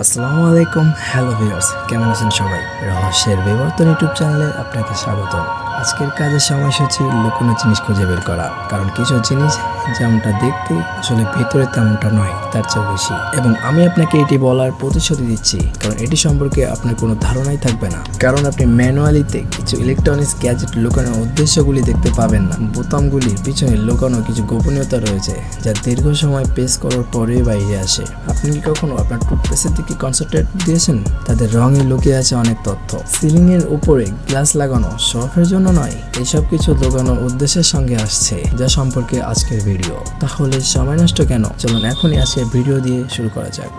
আসসালামু আলাইকুম hello viewers কেমন আছেন সবাই? রহস্যের বিবর্তন ইউটিউব চ্যানেলে আপনাকে স্বাগত আজকের কাজের সময়সূচি লুকোনো জিনিস খুঁজে বের করা। কারণ কিছু জিনিস যেমনটা দেখতে আসলে ভেতরে তেমনটা নয়, তার চেয়ে বেশি। এবং আমি আপনাকে এটি বলার প্রতিশ্রুতি দিচ্ছি, কারণ এটি সম্পর্কে আপনার কোনো ধারণাই থাকবে না। কারণ আপনি ম্যানুয়ালিতে কিছু ইলেকট্রনিক্স গ্যাজেট লুকানোর উদ্দেশ্যগুলি দেখতে পাবেন না। বোতামগুলির পিছনে লুকানো কিছু গোপনীয়তা রয়েছে, যা দীর্ঘ সময় পেস করার পরেই বাইরে আসে। আপনি কি কখনো আপনার টুথপেস্টের দিকে কনসেন্ট্রেট দিয়েছেন? তাদের রঙে লুকিয়ে আছে অনেক তথ্য। সিলিং এর উপরে গ্লাস লাগানো শখের জন্য নয়। এসব কিছু লুকানোর উদ্দেশ্যের সঙ্গে আসছে যা সম্পর্কে আজকের ভিডিও। তাহলে সময় নষ্ট কেন? চলুন এখনই আজকের ভিডিও দিয়ে শুরু করা যাক।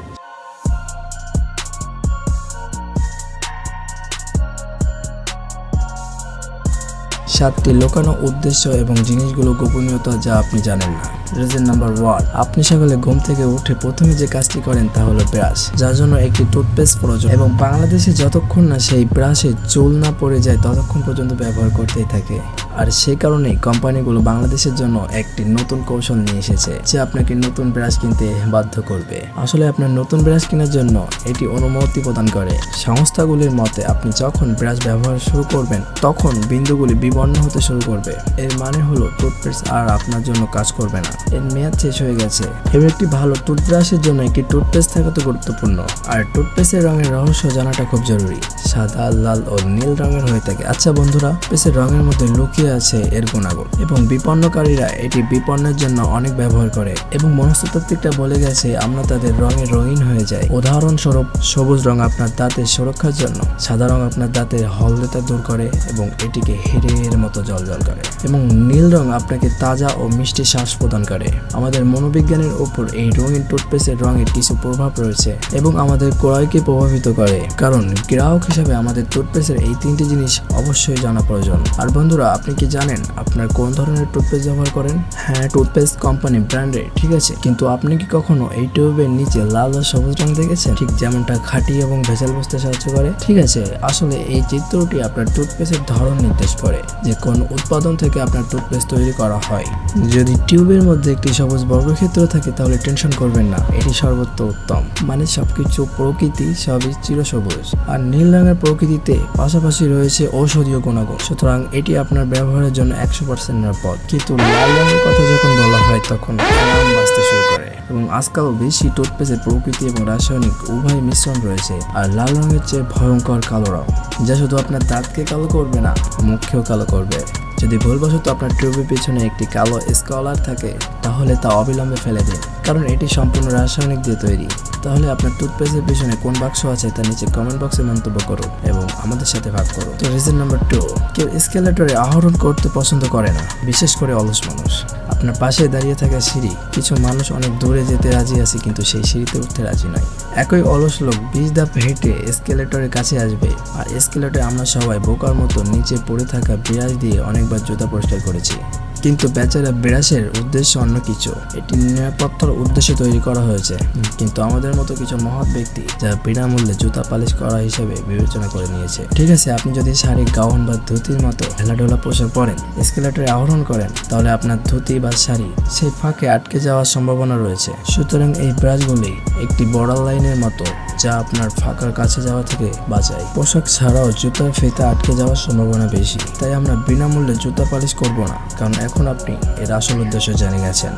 সাতটি লোকানো উদ্দেশ্য এবং জিনিসগুলো গোপনীয়তা যা আপনি জানেন না। রিজন নাম্বার ওয়ান আপনি সকালে ঘুম থেকে উঠে প্রথমে যে কাজটি করেন তা হলো ব্রাশ যার জন্য একটি টুথপেস্ট প্রয়োজন। এবং বাংলাদেশে যতক্ষণ না সেই ব্রাশে চুল না পড়ে যায়, ততক্ষণ পর্যন্ত ব্যবহার করতেই থাকে। আর সেই কারণেই কোম্পানিগুলো বাংলাদেশের জন্য একটি নতুন কৌশল নিয়ে এসেছে, যে আপনাকে নতুন ব্রাশ কিনতে বাধ্য করবে। আসলে আপনার নতুন ব্রাশ কেনার জন্য এটি অনুমতি প্রদান করে। সংস্থাগুলির মতে, আপনি যখন ব্রাশ ব্যবহার শুরু করবেন, তখন বিন্দুগুলি বিবর্ণ হতে শুরু করবে। এর মানে হলো, টুথপেস্ট আর আপনার জন্য কাজ করবে না। এর মেয়াদ শেষ হয়ে গেছে। এবং একটি ভালো টুথব্রাশের জন্য একটি টুথপেস্ট থাকা তো গুরুত্বপূর্ণ। আর টুথপেস্টের রঙের রহস্য জানাটা খুব জরুরি। সাদা, লাল ও নীল রঙের হয়ে থাকে। আচ্ছা বন্ধুরা পেস্টের রঙের মধ্যে লুকিয়ে আছে এর গুণাগুণ। এবং বিপন্নকারীরা এটি বিপন্নের জন্য অনেক ব্যবহার করে। এবং মনস্তাত্ত্বিকটা বলে গেছে, আমরা তাদের রঙে রঙিন হয়ে যাই। উদাহরণস্বরূপ, সবুজ রং আপনার দাঁতের সুরক্ষার জন্য। সাদা রং আপনার দাঁতের হলদেতা দূর করে এবং এটিকে হিরের মতো জলজল করে। এবং নীল রং আপনাকে তাজা ও মিষ্টি শ্বাস প্রদান করে। আমাদের মনোবিজ্ঞানের উপর এই রঙিন টুথপেস্টের রঙের কিছু প্রভাব রয়েছে এবং আমাদের ক্রয়কে প্রভাবিত করে। কারণ, গ্রাহক হিসাবে আমাদের টুথপেস্টের এই তিনটি জিনিস অবশ্যই জানা প্রয়োজন। আর বন্ধুরা, আপনি কি জানেন আপনার কোন ধরনের টুথপেস্ট ব্যবহার করেন? হ্যাঁ টুথপেস্ট কোম্পানি ব্র্যান্ডের ঠিক আছে। কিন্তু আপনি কি কখনো এই টিউবের নিচে লাল আর সবুজ রং দেখেছেন? ঠিক যেমনটা খাঁটি এবং ভেজাল বুঝতে সাহায্য করে। ঠিক আছে, আসলে এই চিত্রটি আপনার টুথপেস্টের ধরন নির্দেশ করে যে কোন উৎপাদন থেকে আপনার টুথপেস্ট তৈরি করা হয়। যদি টিউবের মধ্যে একটি সবুজ বর্গক্ষেত্র থাকে, তাহলে টেনশন করবেন না। এটি সর্বোচ্চ উত্তম। মানে সবকিছু প্রকৃতি সবই চিরসবুজ আর নীল রঙের প্রকৃতিতে পাশাপাশি রয়েছে ঔষধীয় গুণাগুণ। সুতরাং এটি আপনার ব্যবহারের জন্য একশো পার্সেন্ট নিরাপদ কিন্তু লাল রঙের কথা যখন বলা হয় তখন অ্যালার্ম বাজতে শুরু করে। এবং আজকাল বেশি টুথপেস্টের প্রকৃতি এবং রাসায়নিক উভয় মিশ্রণ রয়েছে আর লাল রঙের চেয়ে ভয়ঙ্কর কালো রং, যা শুধু আপনার দাঁতকে কালো করবে না, মুখকেও কালো করবে। যদি ভুলবশত আপনার টিউবের পিছনে একটি কালো স্কলার থাকে তাহলে তা অবিলম্বে ফেলে দিন, কারণ এটি সম্পূর্ণ রাসায়নিক দিয়ে তৈরি। তাহলে আপনার টুথপেস্টের পিছনে কোন বাক্স আছে তা নিচে কমেন্ট বক্সে মন্তব্য করুন এবং আমাদের সাথে ভাগ করুন। তো রিজন নাম্বার টু কেউ স্কেলেটরে আহরণ করতে পছন্দ করে না, বিশেষ করে অলস মানুষ। আপনার পাশে দাঁড়িয়ে থাকা সিঁড়ি, কিছু মানুষ অনেক দূরে যেতে রাজি আছে কিন্তু সেই সিঁড়িতে উঠতে রাজি নয়। একই অলস লোক বিশ ধাপ হেঁটে স্কেলেটরের কাছে আসবে, আর স্কেলেটরে আমরা সবাই বোকার মতো নিচে পড়ে থাকা বিরাজ দিয়ে অনেকবার জুতা পরিষ্কার করেছি। কিন্তু বেচারা ব্রাশের উদ্দেশ্য অন্য কিছু। এটি নিরাপত্তার উদ্দেশ্যে তৈরি করা হয়েছে। কিন্তু আমাদের মতো কিছু মহৎ ব্যক্তি যা বিনামূল্যে জুতা পালিশ করা হিসেবে বিবেচনা করে নিয়েছে। ঠিক আছে, আপনি যদি শাড়ি গাউন বা ধুতির মতো হেলাডোলা পোশাক পরেন, স্কেলেটরে আহরণ করেন, তাহলে আপনার ধুতি বা শাড়ি সেই ফাঁকে আটকে যাওয়ার সম্ভাবনা রয়েছে। সুতরাং এই ব্রাশগুলি একটি বর্ডার লাইনের মতো যা আপনার ফাঁকার কাছে যাওয়া থেকে বাঁচায়। পোশাক ছাড়াও জুতার ফিতা আটকে যাওয়ার সম্ভাবনা বেশি। তাই আমরা বিনামূল্যে জুতা পালিশ করব না, কারণ এখন আপনি এর আসল উদ্দেশ্য জেনে গেছেন।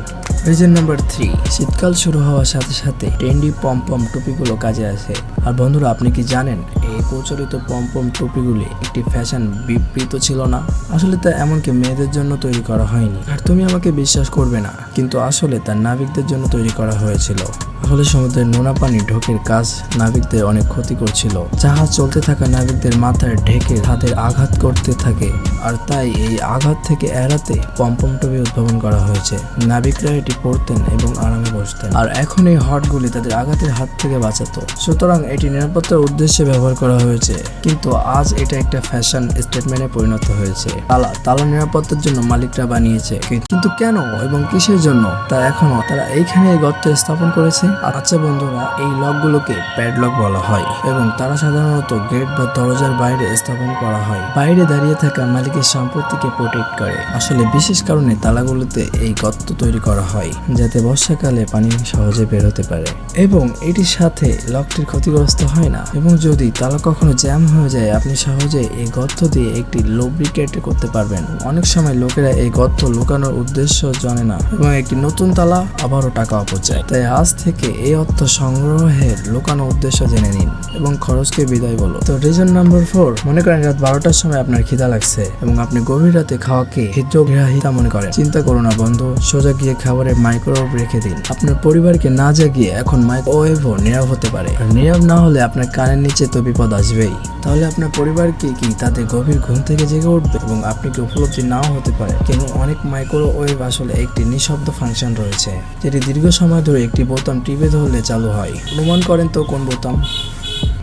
রিজন নাম্বার থ্রি শীতকাল শুরু হওয়ার সাথে সাথে ট্রেন্ডি পম পম টুপিগুলো কাজে আসে। আর বন্ধুরা, আপনি কি জানেন এই প্রচলিত পম পম টুপিগুলি একটি ফ্যাশন বিবৃত ছিল না? আসলে তা এমনকি মেয়েদের জন্য তৈরি করা হয়নি। আর তুমি আমাকে বিশ্বাস করবে না, কিন্তু আসলে তা নাবিকদের জন্য তৈরি করা হয়েছিল। আসলে সমুদ্রের নোনা পানি ঢোকের কাজ নাবিকদের অনেক ক্ষতি করছিল। জাহাজ চলতে থাকা নাবিকদের মাথায় ঢেকে তাদের আঘাত করতে থাকে, আর তাই এই আঘাত থেকে এড়াতে পম্পম টুপি উদ্ভাবন করা হয়েছে। নাবিকরা এটি পরতেন এবং আরামে বসতেন। আর এখন এই হটগুলি তাদের আঘাতের হাত থেকে বাঁচাতো। সুতরাং এটি নিরাপত্তার উদ্দেশ্যে ব্যবহার করা হয়েছে। কিন্তু আজ এটা একটা ফ্যাশন স্টেটমেন্টে পরিণত হয়েছে। তালা তালা নিরাপত্তার জন্য মালিকরা বানিয়েছে। কিন্তু কেন এবং কিসের জন্য তা এখনও তারা এইখানে এই গর্তে স্থাপন করেছে? আচ্ছা বন্ধুরা, এই লকগুলোকে প্যাডলক বলা হয় এবং তারা সাধারণত গেট বা দরজার বাইরে স্থাপন করা হয়। বাইরে দাঁড়িয়ে থাকা মালিকের সম্পত্তিকে প্রোটেক্ট করে। আসলে বিশেষ কারণে তালাগুলোতে এই গর্ত তৈরি করা হয়, যাতে বর্ষাকালে পানি সহজে বের হতে পারে। এবং এটির সাথে লকটির ক্ষতিগ্রস্ত হয় না। এবং যদি তালা কখনো জ্যাম হয়ে যায়, আপনি সহজে এই গর্ত দিয়ে একটি লুব্রিকেট করতে পারবেন। অনেক সময় লোকেরা এই গর্ত লুকানোর উদ্দেশ্য জানে না এবং একটি নতুন তালা আবারও টাকা অপচয়। তাই আজ থেকে এই অর্থ সংগ্রহের লুকানো উদ্দেশ্য জেনে নিন এবং খরচকে বিদায় বলো। তো রিজন নাম্বার ফোর মনে করেন রাত বারোটার সময় আপনার খিদা লাগছে এবং আপনি গভীর রাতে খাওয়াকে হিদ্রগ্রাহিতা মনে করেন। চিন্তা করো না বন্ধু, সোজা গিয়ে খাবারের মাইক্রোওয়েভ রেখে দিন। আপনার পরিবারকে না জাগিয়ে এখন মাইক্রোওয়েভও নীরব হতে পারে। আর নীরব না হলে আপনার কানের নিচে তো বিপদ আসবেই। তাহলে আপনার পরিবারকে কি তাদের গভীর ঘুম থেকে জেগে উঠবে এবং আপনি কি উপলব্ধি নাও হতে পারে? কেন অনেক মাইক্রোওয়েভ আসলে একটি নিঃশব্দ ফাংশন রয়েছে, যেটি দীর্ঘ সময় ধরে একটি বোতাম টিপে ধরলে চালু হয়। অনুমান করেন তো কোন বোতাম?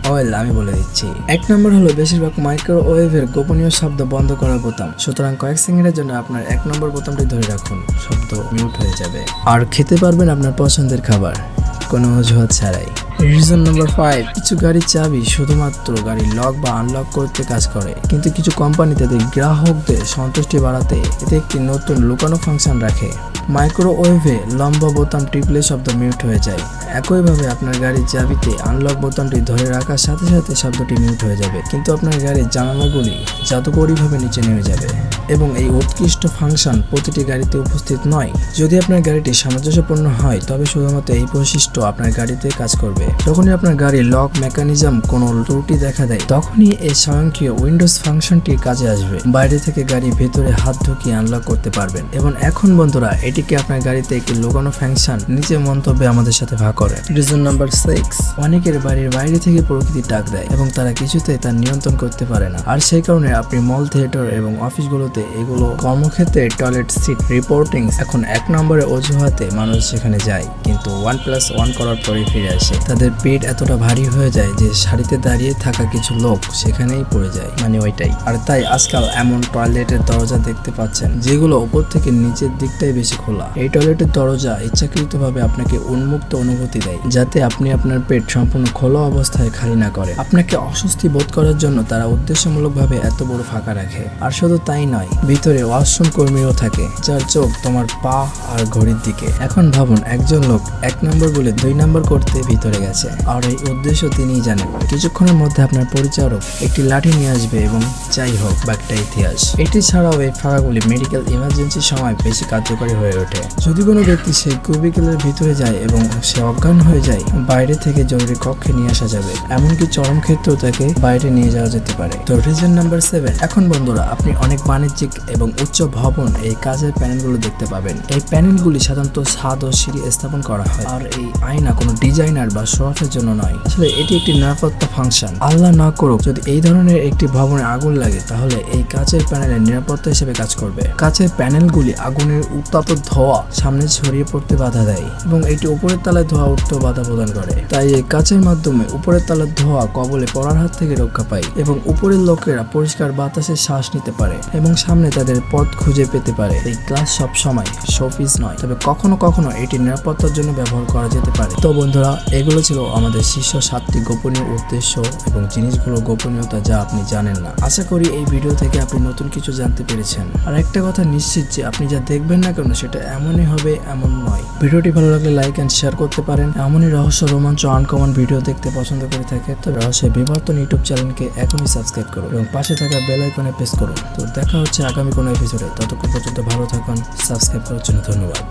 ওয়েল আমি বলে দিচ্ছি। এক নম্বর হলো বেশিরভাগ মাইক্রোওয়েভের গোপনীয় শব্দ বন্ধ করার বোতাম। সুতরাং কয়েক সেকেন্ডের জন্য আপনার এক নম্বর বোতামটি ধরে রাখুন। শব্দ মিউট হয়ে যাবে। আর খেতে পারবেন আপনার পছন্দের খাবার। কোনো অজুহাত ছাড়াই। রিজন নাম্বার ফাইভ, কিছু গাড়ির চাবি শুধুমাত্র গাড়ি লক বা আনলক করতে কাজ করে। কিন্তু কিছু কোম্পানি তাদের গ্রাহকদের সন্তুষ্টি বাড়াতে এতে একটি নতুন লুকানো ফাংশন রাখে। মাইক্রোওয়েভে লম্বা বোতাম টিপলে শব্দ মিউট হয়ে যায়। একইভাবে আপনার গাড়ির চাবিতে আনলক বোতামটি ধরে রাখার সাথে সাথে শব্দটি মিউট হয়ে যাবে। কিন্তু আপনার গাড়ির জানালাগুলি জাদুকরীভাবে নিচে নেমে যাবে এবং এই উৎকৃষ্ট ফাংশন প্রতিটি গাড়িতে উপস্থিত নয়। যদি আপনার গাড়িটি সামঞ্জস্যপূর্ণ হয়, তবে শুধুমাত্র এই বৈশিষ্ট্য আপনার গাড়িতে কাজ করবে। যখনই আপনার গাড়ির লক মেকানিজম কোনো ত্রুটি দেখা দেয়, তখনই এই স্বয়ংক্রিয় উইন্ডোজ ফাংশনটি কাজে আসবে। বাইরে থেকে গাড়ির ভেতরে হাত ঢুকিয়ে আনলক করতে পারবেন। এবং এখন বন্ধুরা এটিকে আপনার গাড়িতে একটি লোকানো ফাংশন? নিচে মন্তব্যে আমাদের সাথে ভাগ করে রিজন নাম্বার সিক্স অনেকের বাড়ির বাইরে থেকে প্রকৃতি ডাক দেয় এবং তারা কিছুতেই তার নিয়ন্ত্রণ করতে পারে না। আর সেই কারণে আপনি মল থিয়েটার এবং অফিসগুলোতে এগুলো কর্মক্ষেত্রে টয়লেট সিট রিপোর্টিং এখন এক নম্বরে অজুহাতে মানুষ সেখানে যায়। কিন্তু ওয়ান প্লাস ওয়ান করার পরে ফিরে আসে। তাদের পেট এতটা ভারী হয়ে যায় যে সারিতে দাঁড়িয়ে থাকা কিছু লোক সেখানেই পড়ে যায়। মানে ওইটাই। আর তাই আজকাল এমন টয়লেটের দরজা দেখতে পাচ্ছেন যেগুলো উপর থেকে নিচের দিকটাই বেশি খোলা। এই টয়লেটের দরজা ইচ্ছাকৃতভাবে আপনাকে উন্মুক্ত অনুভূতি দেয়, যাতে আপনি আপনার পেট সম্পূর্ণ খোলা অবস্থায় খালি না করে আপনাকে অস্বস্তি বোধ করার জন্য তারা উদ্দেশ্যমূলকভাবে এত বড় ফাঁকা রাখে। আর শুধু তাই নয়, ভিতরে ওয়াশরুম কর্মীও থাকে, যার চোখ তোমার পা আর ঘড়ির দিকে। এখন ভাবুন, একজন লোক এক নম্বর বলে দুই নম্বর করতে ভিতরে গেছে। আর এই উদ্দেশ্য তিনিই জানেন। কিছুক্ষণের মধ্যে আপনার পরিচারক একটি লাঠি নিয়ে আসবে এবং যাই হোক বা একটা ইতিহাস। এটি ছাড়াও এই ফাঁকাগুলি মেডিকেল ইমার্জেন্সির সময় বেশি কার্যকরী হয়ে ওঠে। যদি কোনো ব্যক্তি সেই কুবিকেলের ভিতরে যায় এবং সে অজ্ঞান হয়ে যায়, বাইরে থেকে জরুরি কক্ষে নিয়ে আসা যাবে। এমনকি চরম ক্ষেত্রেও তাকে বাইরে নিয়ে যাওয়া যেতে পারে। তো রিজন নাম্বার সেভেন। এখন বন্ধুরা, আপনি অনেক বাণিজ্যিক এবং উচ্চ ভবন এই কাজের প্যানেলগুলো দেখতে পাবেন। এই প্যানেলগুলি সাধারণত ছাদ ও সিঁড়ি স্থাপন করা হয়। আর এই আয়না কোনো ডিজাইনার বা শোয়াফের জন্য নয়। আসলে এটি একটি নিরাপত্তা ফাংশন। আল্লাহ না করুক, যদি এই ধরনের একটি ভবনে আগুন লাগে, তাহলে এই কাচের প্যানেলের নিরাপত্তা হিসেবে কাজ করবে। কাচের প্যানেলগুলি আগুনের উত্তাপ ধোয়া সামনে ছড়িয়ে পড়তে বাধা দেয় এবং এটি উপরের তলায় ধোয়া উঠতেও বাধা প্রদান করে। তাই এই কাচের মাধ্যমে উপরের তালার ধোয়া কবলে পড়ার হাত থেকে রক্ষা পায় এবং উপরের লোকেরা পরিষ্কার বাতাসে শ্বাস নিতে পারে এবং সামনে তাদের পথ খুঁজে পেতে পারে। এই গ্লাস সব সময় শোপিস নয়, তবে কখনো কখনো এটি নিরাপত্তার জন্য ব্যবহার করা যেতে পারে। তো বন্ধুরা, এগুলো ছিল আমাদের শীর্ষ সাতটি গোপনীয় উদ্দেশ্য এবং জিনিসগুলো গোপনীয়তা যা আপনি জানেন না। আশা করি এই ভিডিও থেকে আপনি নতুন কিছু জানতে পেরেছেন। আর একটা কথা নিশ্চিত যে আপনি যা দেখবেন না কেন সেটা এমনই হবে, এমন নয়। ভিডিওটি ভালো লাগলে লাইক অ্যান্ড শেয়ার করতে পারেন। এমনই রহস্য রোমাঞ্চ আনকমন ভিডিও দেখতে পছন্দ করে থাকে, তো রহস্যের বিবর্তন ইউটিউব চ্যানেলকে এখনই সাবস্ক্রাইব করুন এবং পাশে থাকা বেল আইকনে প্রেস করুন। তো দেখা হচ্ছে আগামী কোনো এপিসোডে ততক্ষণ পর্যন্ত ভালো থাকুন সাবস্ক্রাইব করার জন্য ধন্যবাদ।